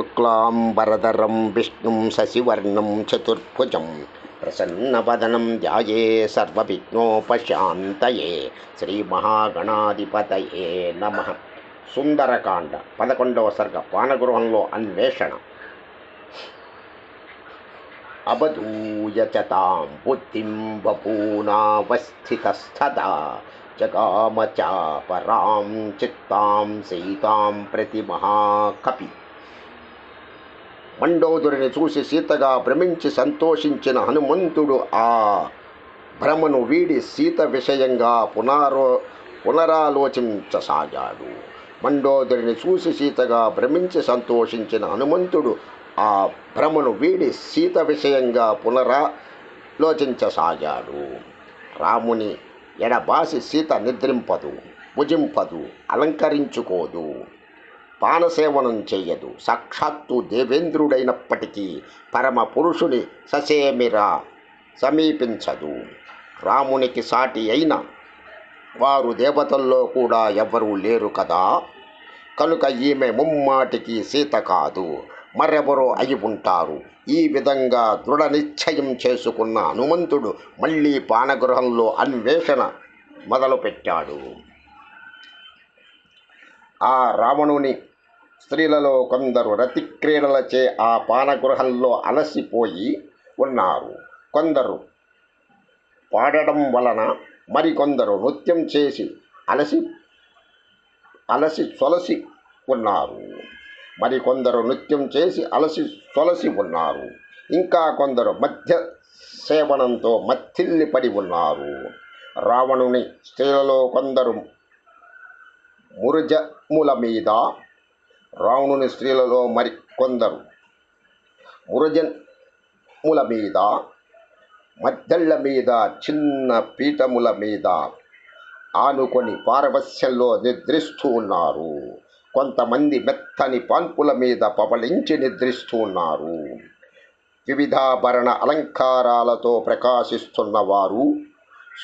శుక్లాంబరధరం విష్ణుం శశివర్ణం చతుర్భుజం. ప్రసన్నవదనం ధ్యాయే సర్వవిఘ్నోపశాంతయే. శ్రీమహాగణాధిపతయే నమ. సుందరకాండ పదకొండవ సర్గ పానగృహంలో అన్వేషణ. అబధూయ బుద్ధిం వపూనావస్థితస్థదా. జగామ చాపరాం చిత్తాం సీతాం ప్రతి మహాకపి మండోదరిని చూసి సీతగా భ్రమించి సంతోషించిన హనుమంతుడు ఆ భ్రమను వీడి సీత విషయంగా పునరో పునరాలోచించసాగాడు. మండోదరిని చూసి సీతగా భ్రమించి సంతోషించిన హనుమంతుడు ఆ భ్రమను వీడి సీత విషయంగా పునరాలోచించసాగాడు. రాముని ఎడబాసి సీత నిద్రింపదు భుజింపదు అలంకరించుకోదు. పానసేవనం చెయ్యదు సాక్షాత్తు దేవేంద్రుడైనప్పటికీ పరమ పురుషుని ససేమిరా సమీపించదు. రామునికి సాటి అయిన వారు దేవతల్లో కూడా ఎవ్వరూ లేరు కదా. కనుక ఈమె ముమ్మాటికి సీత కాదు. మరెవరో అయి ఉంటారు. ఈ విధంగా దృఢ నిశ్చయం చేసుకున్న హనుమంతుడు మళ్ళీ పానగృహంలో అన్వేషణ మొదలుపెట్టాడు. ఆ రావణుని స్త్రీలలో కొందరు రతి క్రీడలచే ఆ పానగృహంలో అలసిపోయి ఉన్నారు. కొందరు పాడడం వలన మరికొందరు నృత్యం చేసి అలసి అలసి సొలసి ఉన్నారు. మరికొందరు నృత్యం చేసి అలసి సొలసి ఉన్నారు. ఇంకా కొందరు మధ్య సేవనంతో మత్తిల్లి పడి ఉన్నారు. రావణుని స్త్రీలలో కొందరు మురుజముల మీద రావణుని స్త్రీలలో మరి కొందరు మురజన్ముల మీద మద్దళ్ళ మీద చిన్న పీఠముల మీద ఆనుకొని పారవస్యంలో నిద్రిస్తూ ఉన్నారు. కొంతమంది మెత్తని పాన్పుల మీద పవలించి నిద్రిస్తూ ఉన్నారు. వివిధాభరణ అలంకారాలతో ప్రకాశిస్తున్న వారు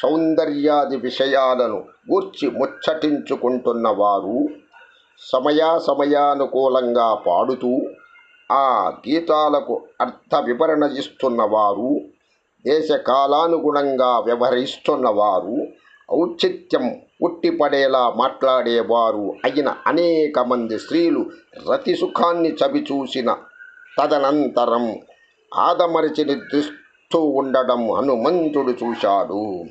సౌందర్యాది విషయాలను గూర్చి ముచ్చటించుకుంటున్నవారు సమయాసమయానుకూలంగా సమయా సమయానుకూలంగా పాడుతూ ఆ గీతాలకు అర్థ వివరణ ఇస్తున్నవారు దేశకాలానుగుణంగా వ్యవహరిస్తున్నవారు ఔచిత్యం ఉట్టిపడేలా మాట్లాడేవారు అయిన అనేక మంది స్త్రీలు రతి సుఖాన్ని చవిచూసిన తదనంతరం ఆదమరిచి నిద్రిస్తూ ఉండడం హనుమంతుడు చూశాడు.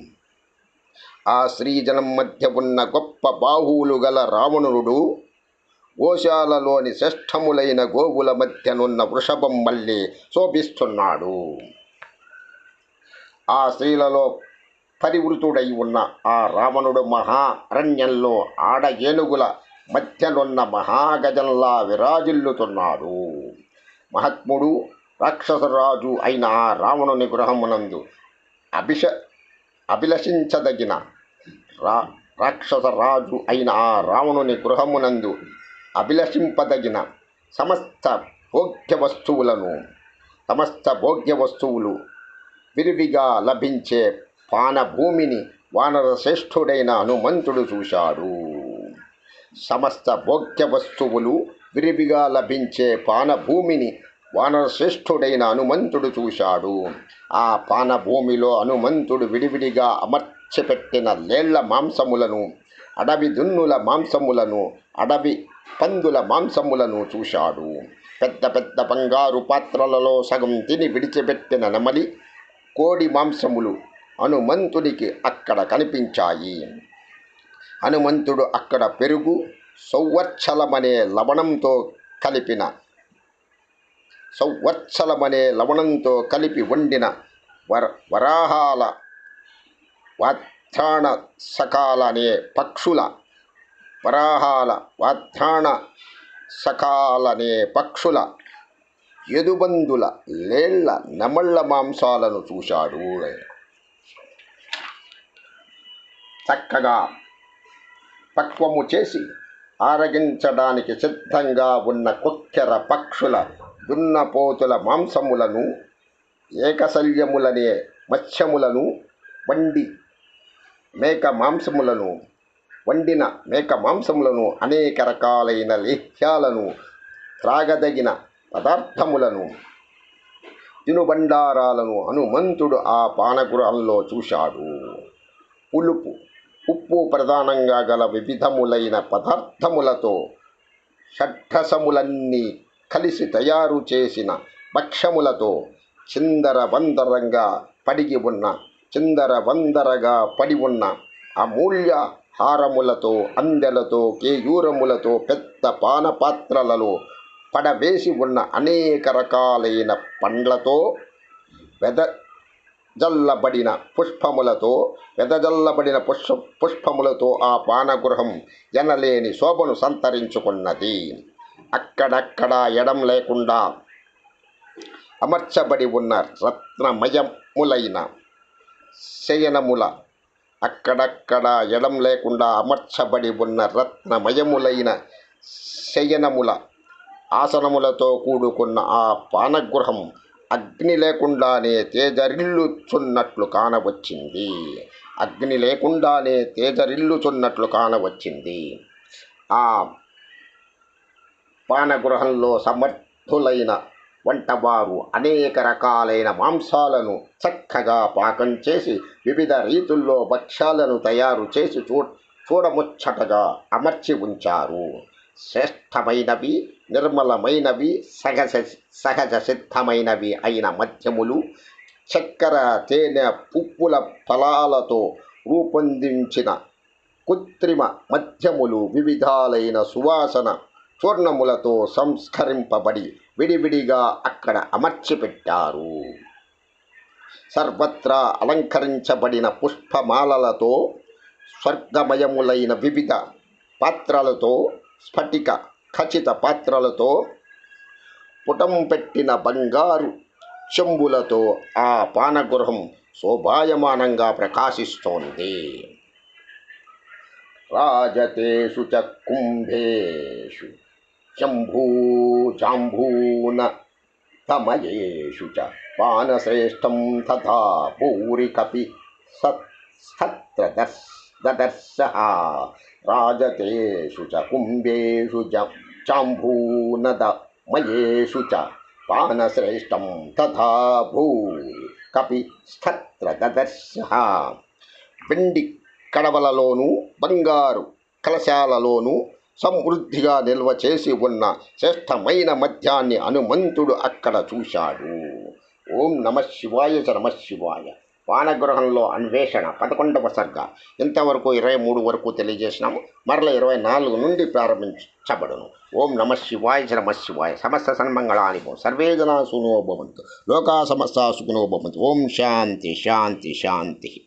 ఆ స్త్రీజనం మధ్య ఉన్న గొప్ప బాహువులు గల రావణుడు గోశాలలోని శ్రేష్టములైన గోవుల మధ్యనున్న వృషభం మళ్ళీ శోభిస్తున్నాడు. ఆ స్త్రీలలో పరివృతుడై ఉన్న ఆ రావణుడు మహా అరణ్యంలో ఆడ ఏనుగుల మధ్యనున్న మహాగజంలా విరాజిల్లుతున్నాడు. మహాత్ముడు రాక్షసరాజు అయిన ఆ రావణుని గృహమునందు అభిష అభిలషించదగిన రా రాక్షసరాజు అయిన ఆ రావణుని గృహమునందు అభిలషింపదగిన సమస్త భోగ్య వస్తువులను సమస్త భోగ్య వస్తువులు విరివిగా లభించే పానభూమిని వానర శ్రేష్ఠుడైన హనుమంతుడు చూశాడు. సమస్త భోగ్య వస్తువులు విరివిగా లభించే పానభూమిని వానర శ్రేష్ఠుడైన హనుమంతుడు చూశాడు. ఆ పానభూమిలో హనుమంతుడు విడివిడిగా అమర్చిపెట్టిన లేళ్ళ మాంసములను అడవి దున్నుల మాంసములను అడవి పందుల మాంసములను చూశాడు. పెద్ద పెద్ద బంగారు పాత్రలలో సగం తిని విడిచిపెట్టిన నెమలి కోడి మాంసములు హనుమంతుడికి అక్కడ కనిపించాయి. హనుమంతుడు అక్కడ పెరుగు సౌవత్సలమనే లవణంతో కలిపిన సౌవత్సలమనే లవణంతో కలిపి వండిన వర వరాహాల వాత్రాణ సకాలనే పక్షుల వరాహాల వాత్రాణ సకాలనే పక్షుల ఎదుబందుల లేళ్ళ నెమళ్ళ మాంసాలను చూశాడు చక్కగా పక్వము చేసి ఆరగించడానికి సిద్ధంగా ఉన్న కొక్కెర పక్షుల దున్నపోతుల మాంసములను ఏకశల్యములనే మత్స్యములను వండి మేక మాంసములను వండిన మేక మాంసములను అనేక రకాలైన లేహ్యాలను త్రాగదగిన పదార్థములను తినుబండారాలను హనుమంతుడు ఆ పానగృహంలో చూశాడు. పులుపు ఉప్పు ప్రధానంగా గల వివిధములైన పదార్థములతో షడ్రసములన్నీ కలిసి తయారు చేసిన భక్ష్యములతో చిందర వందరంగా పడిగి ఉన్న చిందర వందరగా పడి ఉన్న అమూల్య హారములతో అందెలతో కేయూరములతో పెద్ద పానపాత్రలలో పడవేసి ఉన్న అనేక రకాలైన పండ్లతో వెద జల్లబడిన పుష్పములతో వెదజల్లబడిన పుష్ప పుష్పములతో ఆ పానగృహం ఎనలేని శోభను సంతరించుకున్నది. అక్కడక్కడ ఎడం లేకుండా అమర్చబడి ఉన్న రత్నమయములైన శయనముల. అక్కడక్కడ ఎడం లేకుండా అమర్చబడి ఉన్న రత్నమయములైన శయనముల. ఆసనములతో కూడుకున్న ఆ పానగృహం అగ్ని లేకుండానే తేజరిల్లుచున్నట్లు కానవచ్చింది. అగ్ని లేకుండానే తేజరిల్లుచున్నట్లు కానవచ్చింది. ఆ పానగృహంలో సమర్థులైన వంటవారు అనేక రకాలైన మాంసాలను చక్కగా పాకం చేసి వివిధ రీతుల్లో భక్ష్యాలను తయారు చేసి చూ చూడముచ్చటగా అమర్చి ఉంచారు. శ్రేష్టమైనవి నిర్మలమైనవి సహజ సహజ సిద్ధమైనవి అయిన మద్యములు చక్కెర తేనె పువ్వుల ఫలాలతో రూపొందించిన కృత్రిమ మద్యములు వివిధాలైన సువాసన చూర్ణములతో సంస్కరింపబడి విడివిడిగా అక్కడ అమర్చిపెట్టారు. సర్వత్రా అలంకరించబడిన పుష్పమాలలతో స్వర్గమయములైన వివిధ పాత్రలతో స్ఫటిక ఖచ్చిత పాత్రలతో పుటం పెట్టిన బంగారు చెంబులతో ఆ పానగృహం శోభాయమానంగా ప్రకాశిస్తోంది. రాజతేషు చ కుంభేషు శంభూజాంబూన తమయేషు చ పానశ్రేష్టం తథా పూరికపి సత్ర దదర్శ రాజతేషు చ కుంభేషు జ చాంభూనద మయేషు చ పానశ్రేష్టం तथा భూరి కపి స్థత్ర దదర్శ వెండి కడవలలోనూ బంగారు కలశాలలోనూ సమృద్ధిగా నిల్వ చేసి ఉన్న శ్రేష్టమైన మద్యాన్ని హనుమంతుడు అక్కడ చూశాడు. ఓం నమ శివాయ చ నమ శివాయ. వానగృహంలో అన్వేషణ పదకొండవ సర్గ. ఇంతవరకు ఇరవై మూడు వరకు తెలియజేసినాము. మరల ఇరవై నాలుగు నుండి ప్రారంభించబడును. ఓం నమ శివాయ నమ శివాయ. సమస్త సన్మంగళాని భవం సర్వే జనా సునో భవంతు. లోకా సమస్త సుఖినో భవంతు. ఓం శాంతి శాంతి శాంతి.